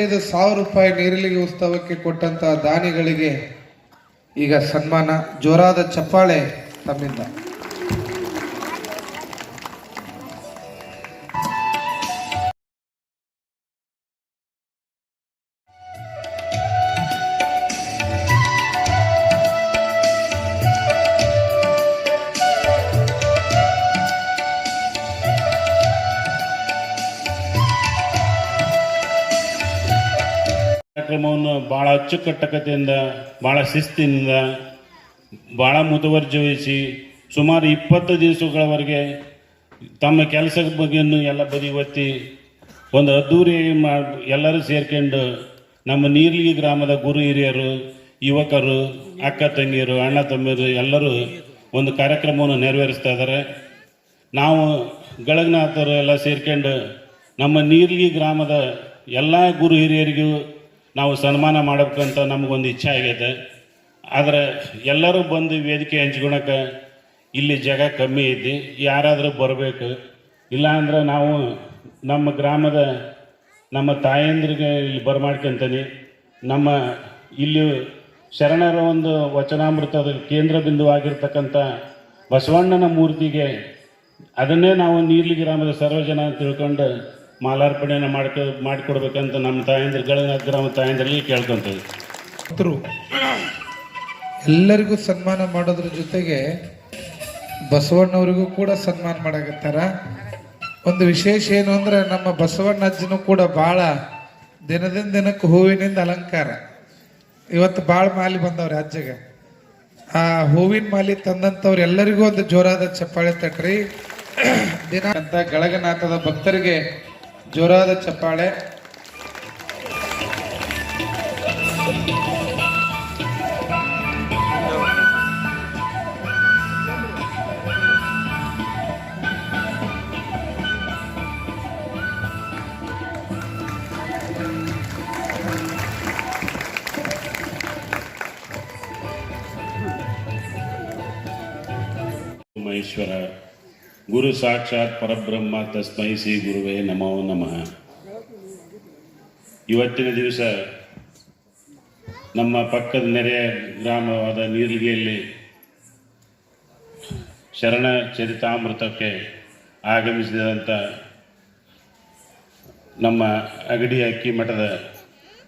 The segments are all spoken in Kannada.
ಐದು ಸಾವಿರ ರೂಪಾಯಿ ನೀರಿಲಿಗೆ ಉತ್ಸವಕ್ಕೆ ಕೊಟ್ಟಂತಹ ದಾನಿಗಳಿಗೆ ಈಗ ಸನ್ಮಾನ ಜೋರಾದ ಚಪ್ಪಾಳೆ ತಮ್ಮಿಂದ. ಕಾರ್ಯಕ್ರಮವನ್ನು ಭಾಳ ಅಚ್ಚುಕಟ್ಟಕತೆಯಿಂದ ಭಾಳ ಶಿಸ್ತಿನಿಂದ ಭಾಳ ಮುತುವರ್ಜಿ ವಹಿಸಿ ಸುಮಾರು ಇಪ್ಪತ್ತು ದಿವಸಗಳವರೆಗೆ ತಮ್ಮ ಕೆಲಸದ ಬಗ್ಗೆಯನ್ನು ಎಲ್ಲ ಬದಿ ಒತ್ತಿ, ಒಂದು ಅದ್ದೂರಿ ಮಾ ಎಲ್ಲರೂ ಸೇರ್ಕೊಂಡು ನಮ್ಮ ನೀರ್ಲಿ ಗ್ರಾಮದ ಗುರು ಹಿರಿಯರು, ಯುವಕರು, ಅಕ್ಕ ತಂಗಿಯರು, ಅಣ್ಣ ತಮ್ಮಿಯರು ಎಲ್ಲರೂ ಒಂದು ಕಾರ್ಯಕ್ರಮವನ್ನು ನೆರವೇರಿಸ್ತಾ ಇದ್ದಾರೆ. ನಾವು ಗಳಗ್ನಾಥರು ಎಲ್ಲ ಸೇರ್ಕೊಂಡು ನಮ್ಮ ನೀರ್ಲಿ ಗ್ರಾಮದ ಎಲ್ಲ ಗುರು ಹಿರಿಯರಿಗೂ ನಾವು ಸನ್ಮಾನ ಮಾಡಬೇಕಂತ ನಮಗೊಂದು ಇಚ್ಛೆ ಆಗೈತೆ. ಆದರೆ ಎಲ್ಲರೂ ಬಂದು ವೇದಿಕೆ ಹಂಚ್ಕೊಳಕ್ಕೆ ಇಲ್ಲಿ ಜಾಗ ಕಮ್ಮಿ ಐತಿ. ಯಾರಾದರೂ ಬರಬೇಕು. ಇಲ್ಲಾಂದ್ರೆ ನಾವು ನಮ್ಮ ಗ್ರಾಮದ ನಮ್ಮ ತಾಯಂದ್ರಿಗೆ ಇಲ್ಲಿ ಬರಮಾಡ್ಕೊಂತೀನಿ. ನಮ್ಮ ಇಲ್ಲಿ ಶರಣರ ಒಂದು ವಚನಾಮೃತದ ಕೇಂದ್ರ ಬಿಂದುವಾಗಿರ್ತಕ್ಕಂಥ ಬಸವಣ್ಣನ ಮೂರ್ತಿಗೆ ಅದನ್ನೇ ನಾವು ನೀರ್ಲಿ ಗ್ರಾಮದ ಸರ್ವಜನ ತಿಳ್ಕೊಂಡು ಮಾಲಾರ್ಪಣೆಯನ್ನು ಮಾಡ್ಕೊ, ಮಾಡಿಕೊಡ್ಬೇಕಂತ ನಮ್ಮ ತಾಯಂದ್ರ ಗಳನಾಥ ಗ್ರಾಮ ತಾಯಂದ್ರಲ್ಲಿ ಕೇಳ್ಕೊಂತೀವಿ ಎಲ್ಲರಿಗೂ ಸನ್ಮಾನ ಮಾಡೋದ್ರ ಜೊತೆಗೆ ಬಸವಣ್ಣವರಿಗೂ ಕೂಡ ಸನ್ಮಾನ ಮಾಡಾಕತ್ತಾರ. ಒಂದು ವಿಶೇಷ ಏನು ಅಂದ್ರೆ ನಮ್ಮ ಬಸವಣ್ಣ ಅಜ್ಜನೂ ಕೂಡ ಭಾಳ ದಿನದಿಂದ ದಿನಕ್ಕೆ ಹೂವಿನಿಂದ ಅಲಂಕಾರ. ಇವತ್ತು ಭಾಳ ಮಾಲಿ ಬಂದವ್ರಿ ಅಜ್ಜಗೆ. ಆ ಹೂವಿನ ಮಾಲಿ ತಂದಂಥವ್ರು ಎಲ್ಲರಿಗೂ ಒಂದು ಜೋರಾದ ಚಪ್ಪಾಳೆ ತಟ್ರಿ. ದಿನ ಅಂತ ಗಳಗನಾಥದ ಭಕ್ತರಿಗೆ ಜೋರಾದ ಚಪ್ಪಾಳೆ. ಮಹೇಶ್ವರ ಗುರು ಸಾಕ್ಷಾತ್ ಪರಬ್ರಹ್ಮ ತಸ್ಮೈ ಶ್ರೀ ಗುರುವೇ ನಮೋ ನಮಃ. ಇವತ್ತಿನ ದಿವಸ ನಮ್ಮ ಪಕ್ಕದ ನೆರೆಯ ಗ್ರಾಮವಾದ ನೀರ್ಲಿಗೆಯಲ್ಲಿ ಶರಣ ಚರಿತಾಮೃತಕ್ಕೆ ಆಗಮಿಸಿದಂಥ ನಮ್ಮ ಅಗಡಿ ಅಕ್ಕಿ ಮಠದ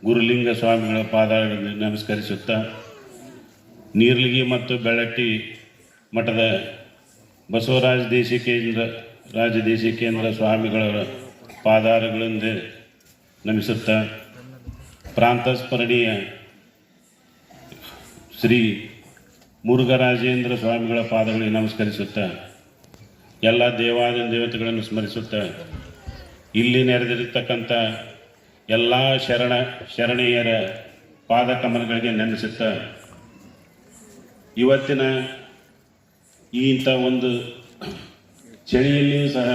ಗುರುಲಿಂಗ ಸ್ವಾಮಿಗಳ ಪಾದಗಳನ್ನು ನಮಸ್ಕರಿಸುತ್ತಾ ನೀರ್ಲಿಗಿ ಮತ್ತು ಬೆಳಟ್ಟಿ ಮಠದ ಬಸವರಾಜ ದೇಶಿಕೇಂದ್ರ ರಾಜ ದೇಶಿಕೇಂದ್ರ ಸ್ವಾಮಿಗಳ ಪಾದಾರಗಳಿಂದ ನಮಿಸುತ್ತಾ ಪ್ರಾಂತಸ್ಮರಣೀಯ ಶ್ರೀ ಮುರುಘರಾಜೇಂದ್ರ ಸ್ವಾಮಿಗಳ ಪಾದಗಳಿಗೆ ನಮಸ್ಕರಿಸುತ್ತಾ, ಎಲ್ಲ ದೇವಾದ ದೇವತೆಗಳನ್ನು ಸ್ಮರಿಸುತ್ತಾ, ಇಲ್ಲಿ ನೆರೆದಿರತಕ್ಕಂಥ ಎಲ್ಲ ಶರಣ, ಶರಣೀಯರ ಪಾದಕಮಲಗಳಿಗೆ ನೆನೆಸುತ್ತಾ ಇವತ್ತಿನ ಇಂಥ ಒಂದು ಚಳಿಯಲ್ಲಿಯೂ ಸಹ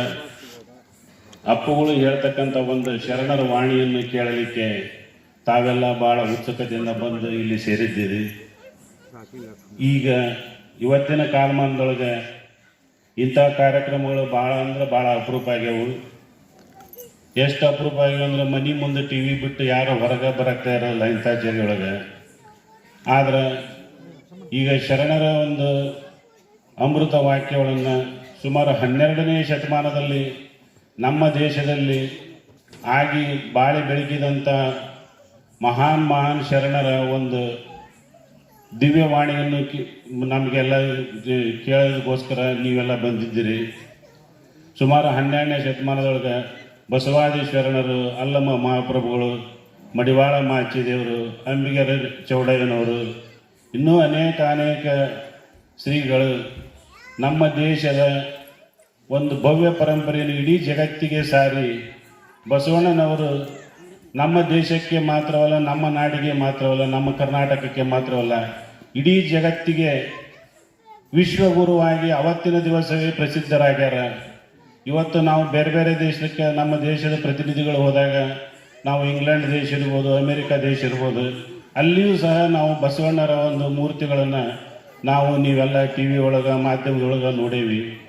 ಅಪ್ಪುಗಳು ಹೇಳ್ತಕ್ಕಂಥ ಒಂದು ಶರಣರ ವಾಣಿಯನ್ನು ಕೇಳಲಿಕ್ಕೆ ತಾವೆಲ್ಲ ಭಾಳ ಉತ್ಸುಕತೆಯಿಂದ ಬಂದು ಇಲ್ಲಿ ಸೇರಿದ್ದೀರಿ. ಈಗ ಇವತ್ತಿನ ಕಾಲಮಾನದೊಳಗೆ ಇಂಥ ಕಾರ್ಯಕ್ರಮಗಳು ಭಾಳ ಅಂದ್ರೆ ಭಾಳ ಅಪರೂಪ ಆಗ್ಯಾವು. ಎಷ್ಟು ಅಪರೂಪ ಆಗ್ಯಾವ ಅಂದ್ರೆ ಮನೆ ಮುಂದೆ ಟಿ ವಿ ಬಿಟ್ಟು ಯಾರು ಹೊರಗೆ ಬರಕ್ತಾ ಇರೋಲ್ಲ ಇಂಥ ಜರಿಯೊಳಗೆ ಆದ್ರೆ ಈಗ ಶರಣರ ಒಂದು ಅಮೃತ ವಾಕ್ಯಗಳನ್ನು ಸುಮಾರು ಹನ್ನೆರಡನೇ ಶತಮಾನದಲ್ಲಿ ನಮ್ಮ ದೇಶದಲ್ಲಿ ಆಗಿ ಬಾಳಿ ಬೆಳಗಿದಂಥ ಮಹಾನ್ ಮಹಾನ್ ಶರಣರ ಒಂದು ದಿವ್ಯವಾಣಿಯನ್ನು ನಮಗೆಲ್ಲ ಕೇಳೋದಕ್ಕೋಸ್ಕರ ನೀವೆಲ್ಲ ಬಂದಿದ್ದೀರಿ. ಸುಮಾರು ಹನ್ನೆರಡನೇ ಶತಮಾನದೊಳಗೆ ಬಸವಾದಿ ಶರಣರು ಅಲ್ಲಮ್ಮ ಮಹಾಪ್ರಭುಗಳು, ಮಡಿವಾಳ ಮಾಚಿದೇವರು ಅಂಬಿಗರ ಚೌಡಯ್ಯನವರು, ಇನ್ನೂ ಅನೇಕ ಅನೇಕ ಶ್ರೀಗಳು ನಮ್ಮ ದೇಶದ ಒಂದು ಭವ್ಯ ಪರಂಪರೆಯನ್ನು ಇಡೀ ಜಗತ್ತಿಗೆ ಸಾರಿ, ಬಸವಣ್ಣನವರು ನಮ್ಮ ದೇಶಕ್ಕೆ ಮಾತ್ರವಲ್ಲ, ನಮ್ಮ ನಾಡಿಗೆ ಮಾತ್ರವಲ್ಲ, ನಮ್ಮ ಕರ್ನಾಟಕಕ್ಕೆ ಮಾತ್ರವಲ್ಲ, ಇಡೀ ಜಗತ್ತಿಗೆ ವಿಶ್ವಗುರುವಾಗಿ ಅವತ್ತಿನ ದಿವಸವೇ ಪ್ರಸಿದ್ಧರಾಗ್ಯಾರ. ಇವತ್ತು ನಾವು ಬೇರೆ ಬೇರೆ ದೇಶಕ್ಕೆ, ನಮ್ಮ ದೇಶದ ಪ್ರತಿನಿಧಿಗಳು ಹೋದಾಗ ನಾವು ಇಂಗ್ಲೆಂಡ್ ದೇಶ ಇರ್ಬೋದು, ಅಮೇರಿಕಾ ದೇಶ ಇರ್ಬೋದು, ಅಲ್ಲಿಯೂ ಸಹ ನಾವು ಬಸವಣ್ಣರ ಒಂದು ಮೂರ್ತಿಗಳನ್ನು ನಾವು ನೀವೆಲ್ಲ ಟಿ ವಿ ಒಳಗೆ ಮಾಧ್ಯಮದೊಳಗೆ ನೋಡೇವಿ.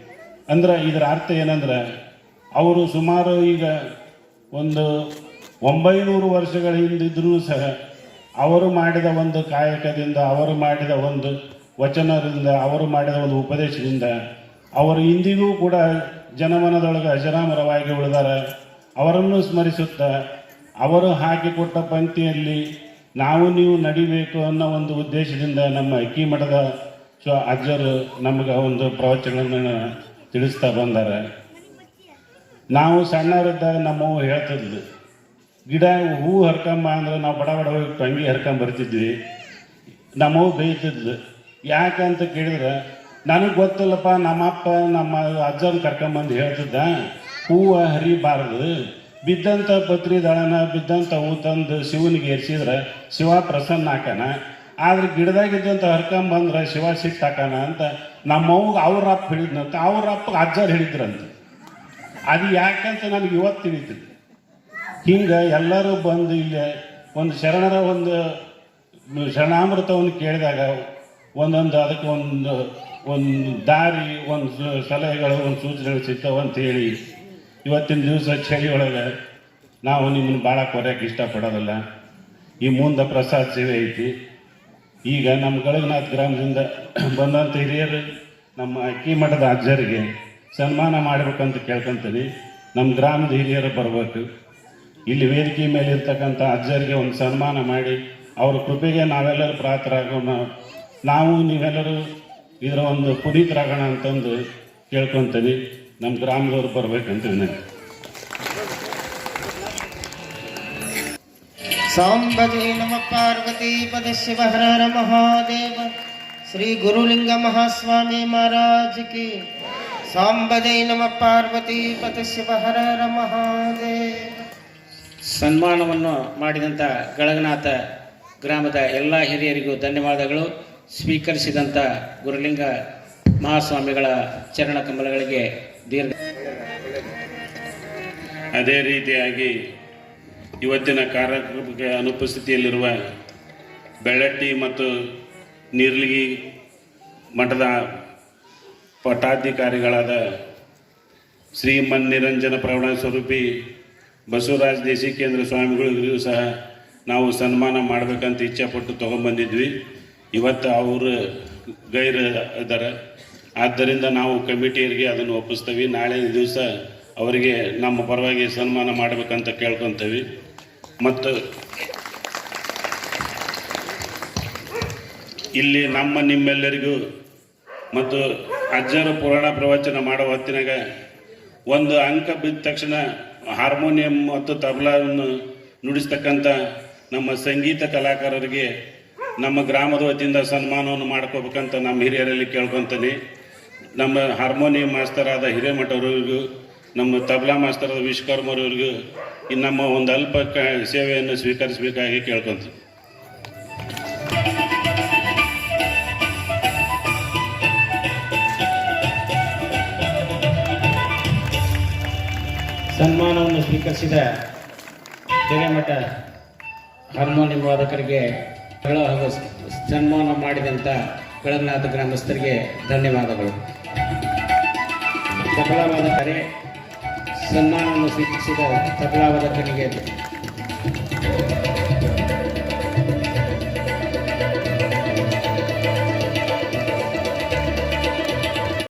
ಅಂದ್ರೆ ಇದರ ಅರ್ಥ ಏನಂದ್ರೆ, ಅವರು ಸುಮಾರು ಈಗ ಒಂದು ಒಂಬೈನೂರು ವರ್ಷಗಳ ಹಿಂದಿದ್ರೂ ಸಹ ಅವರು ಮಾಡಿದ ಒಂದು ಕಾಯಕದಿಂದ, ಅವರು ಮಾಡಿದ ಒಂದು ವಚನದಿಂದ, ಅವರು ಮಾಡಿದ ಒಂದು ಉಪದೇಶದಿಂದ ಅವರು ಇಂದಿಗೂ ಕೂಡ ಜನಮನದೊಳಗೆ ಅಜರಾಮರವಾಗಿ ಉಳಿದಾರ. ಅವರನ್ನು ಸ್ಮರಿಸುತ್ತಾ, ಅವರು ಹಾಕಿಕೊಟ್ಟ ಪಂಕ್ತಿಯಲ್ಲಿ ನಾವು ನೀವು ನಡಿಬೇಕು ಅನ್ನೋ ಒಂದು ಉದ್ದೇಶದಿಂದ ನಮ್ಮ ಅಕ್ಕಿ ಮಠದ ಸ್ವ ಅಜ್ಜರು ನಮಗೆ ಒಂದು ಪ್ರವಚನಗಳನ್ನು ತಿಳಿಸ್ತಾ ಬಂದಾರೆ. ನಾವು ಸಣ್ಣವರಿದ್ದಾಗ ನಮ್ಮವ್ವ ಹೇಳ್ತಿದ್ಲು, ಗಿಡ ಹೂ ಹರ್ಕೊಂಬ ಅಂದ್ರೆ ನಾವು ಬಡ ಬಡ ಹೋಗಿ ಟಂಗಿ ಹರ್ಕೊಂಡ್ ಬರ್ತಿದ್ವಿ. ನಮ್ಮವ್ವ ಬೈತಿದ್ಲು ಯಾಕಂತ ಕೇಳಿದ್ರೆ, ನನಗೆ ಗೊತ್ತಿಲ್ಲಪ್ಪ, ನಮ್ಮಪ್ಪ ನಮ್ಮ ಅಜ್ಜನ ಕರ್ಕೊಂಬಂದು ಹೇಳ್ತಿದ್ದ, ಹೂವು ಹರಿಬಾರ್ದು. ಬಿದ್ದಂಥ ಪತ್ರಿ ದಳನ ಬಿದ್ದಂಥ ಹೂ ತಂದು ಶಿವನಿಗೆ ಏರ್ಸಿದ್ರೆ ಶಿವ ಪ್ರಸನ್ನ ಹಾಕನ ಆದ್ರೆ ಗಿಡದಾಗಿದ್ದಂಥ ಹರ್ಕೊಂಬಂದ್ರೆ ಶಿವ ಸಿಟ್ಟು ಹಾಕನ ಅಂತ ನಮ್ಮವ್ಗ ಅವ್ರ ಅಪ್ಪ ಹೇಳಿದ್ನಂತ, ಅವ್ರ ಅಪ್ಪ ಅಜ್ಜರು ಹೇಳಿದ್ರಂತೆ. ಅದು ಯಾಕಂತ ನನಗೆ ಇವತ್ತು ತಿಳಿತು ಹಿಂಗೆ ಎಲ್ಲರೂ ಬಂದು ಇಲ್ಲಿ ಒಂದು ಶರಣರ ಒಂದು ಶರಣಾಮೃತವನ್ನು ಕೇಳಿದಾಗ ಒಂದೊಂದು ಅದಕ್ಕೆ ಒಂದು ಒಂದು ದಾರಿ, ಒಂದು ಸಲಹೆಗಳು, ಒಂದು ಸೂಚನೆಗಳು ಸಿಗ್ತಾವೆ ಅಂತ ಹೇಳಿ ಇವತ್ತಿನ ದಿವಸ ಚಳಿ ಒಳಗೆ ನಾವು ನಿಮ್ಮನ್ನು ಭಾಳ ಕೊರೆಯಕ್ಕೆ ಇಷ್ಟಪಡೋದಿಲ್ಲ. ಈ ಮುಂದೆ ಪ್ರಸಾದ ಸೇವೆ ಐತಿ. ಈಗ ನಮ್ಮ ಗಳಗನಾಥ್ ಗ್ರಾಮದಿಂದ ಬಂದಂಥ ಹಿರಿಯರು ನಮ್ಮ ಅಕ್ಕಿ ಮಠದ ಅಜ್ಜರಿಗೆ ಸನ್ಮಾನ ಮಾಡಬೇಕಂತ ಕೇಳ್ಕೊಂತೀನಿ ನಮ್ಮ ಗ್ರಾಮದ ಹಿರಿಯರು ಬರಬೇಕು. ಇಲ್ಲಿ ವೇದಿಕೆ ಮೇಲೆ ಇರ್ತಕ್ಕಂಥ ಅಜ್ಜರಿಗೆ ಒಂದು ಸನ್ಮಾನ ಮಾಡಿ ಅವ್ರ ಕೃಪೆಗೆ ನಾವೆಲ್ಲರೂ ಪ್ರಾತರಾಗೋಣ ನಾವು ನೀವೆಲ್ಲರೂ ಇದರ ಒಂದು ಪುನೀತರಾಗೋಣ ಅಂತಂದು ಕೇಳ್ಕೊತೀನಿ ನಮ್ಮ ಗ್ರಾಮದವ್ರು ಬರ್ಬೇಕಂತ ನನಗೆ ಸಾಂಬಜೇ ನಮ ಪಾರ್ವತಿ ಪದ ಶಿವ ಹರ ಹರ ಮಹಾದೇವ ಶ್ರೀ ಗುರುಲಿಂಗ ಮಹಾಸ್ವಾಮಿ ಮಹಾರಾಜ್ ಕಿ. ಸಾಂಬದೇ ನಮ ಪಾರ್ವತಿ ಪದ ಶಿವ ಹರ ಹರ ಮಹಾದೇವ. ಸನ್ಮಾನವನ್ನು ಮಾಡಿದಂಥ ಗಳಗನಾಥ ಗ್ರಾಮದ ಎಲ್ಲ ಹಿರಿಯರಿಗೂ ಧನ್ಯವಾದಗಳು. ಸ್ವೀಕರಿಸಿದಂಥ ಗುರುಲಿಂಗ ಮಹಾಸ್ವಾಮಿಗಳ ಚರಣ ಕಮಲಗಳಿಗೆ ದೀರ್ಘ. ಅದೇ ರೀತಿಯಾಗಿ ಇವತ್ತಿನ ಕಾರ್ಯಕ್ರಮಕ್ಕೆ ಅನುಪಸ್ಥಿತಿಯಲ್ಲಿರುವ ಬೆಳ್ಳಟ್ಟಿ ಮತ್ತು ನೀರ್ಲಿಗಿ ಮಠದ ಪಟ್ಟಾಧಿಕಾರಿಗಳಾದ ಶ್ರೀಮನ್ ನಿರಂಜನ ಪ್ರವಣ ಸ್ವರೂಪಿ ಬಸವರಾಜ್ ದೇಶಿಕೇಂದ್ರ ಸ್ವಾಮಿಗಳಿಗೂ ಸಹ ನಾವು ಸನ್ಮಾನ ಮಾಡಬೇಕಂತ ಇಚ್ಛೆಪಟ್ಟು ತೊಗೊಂಬಂದಿದ್ವಿ. ಇವತ್ತು ಅವರು ಗೈರ ಇದ್ದಾರೆ ಆದ್ದರಿಂದ ನಾವು ಕಮಿಟಿಯರಿಗೆ ಅದನ್ನು ಒಪ್ಪಿಸ್ತೀವಿ. ನಾಳೆ ದಿವಸ ಅವರಿಗೆ ನಮ್ಮ ಪರವಾಗಿ ಸನ್ಮಾನ ಮಾಡಬೇಕಂತ ಕೇಳ್ಕೊತೀವಿ. ಮತ್ತು ಇಲ್ಲಿ ನಮ್ಮ ನಿಮ್ಮೆಲ್ಲರಿಗೂ ಮತ್ತು ಅಜ್ಜರು ಪುರಾಣ ಪ್ರವಚನ ಮಾಡೋ ಹೊತ್ತಿನಾಗ ಒಂದು ಅಂಕ ಬಿದ್ದ ತಕ್ಷಣ ಹಾರ್ಮೋನಿಯಂ ಮತ್ತು ತಬಲವನ್ನು ನುಡಿಸ್ತಕ್ಕಂಥ ನಮ್ಮ ಸಂಗೀತ ಕಲಾಕಾರರಿಗೆ ನಮ್ಮ ಗ್ರಾಮದ ವತಿಯಿಂದ ಸನ್ಮಾನವನ್ನು ಮಾಡ್ಕೋಬೇಕಂತ ನಮ್ಮ ಹಿರಿಯರಲ್ಲಿ ಕೇಳ್ಕೊತೀನಿ. ನಮ್ಮ ಹಾರ್ಮೋನಿಯಂ ಮಾಸ್ತರಾದ ಅವರುಗೂ ನಮ್ಮ ತಬಲಾ ಮಾಸ್ತರ್ ಆದ ವಿಶ್ವಕರ್ಮರವ್ರಿಗೂ ನಮ್ಮ ಒಂದು ಅಲ್ಪ ಕ ಸೇವೆಯನ್ನು ಸ್ವೀಕರಿಸಬೇಕಾಗಿ ಕೇಳ್ಕೊಂತ ಸನ್ಮಾನವನ್ನು ಸ್ವೀಕರಿಸಿದ ಹಿರೇಮಠ ಹಾರ್ಮೋನಿಯಂ ವಾದಕರಿಗೆ ಸನ್ಮಾನ ಮಾಡಿದಂಥ ಗಳಗನಾಥ ಗ್ರಾಮಸ್ಥರಿಗೆ ಧನ್ಯವಾದಗಳು. ತಬಲಾ ಕರೆ ಸನ್ಮಾನವನ್ನು ಸ್ವೀಕರಿಸಿದ ತಬಲಾ ವಾದಕನಿಗೆ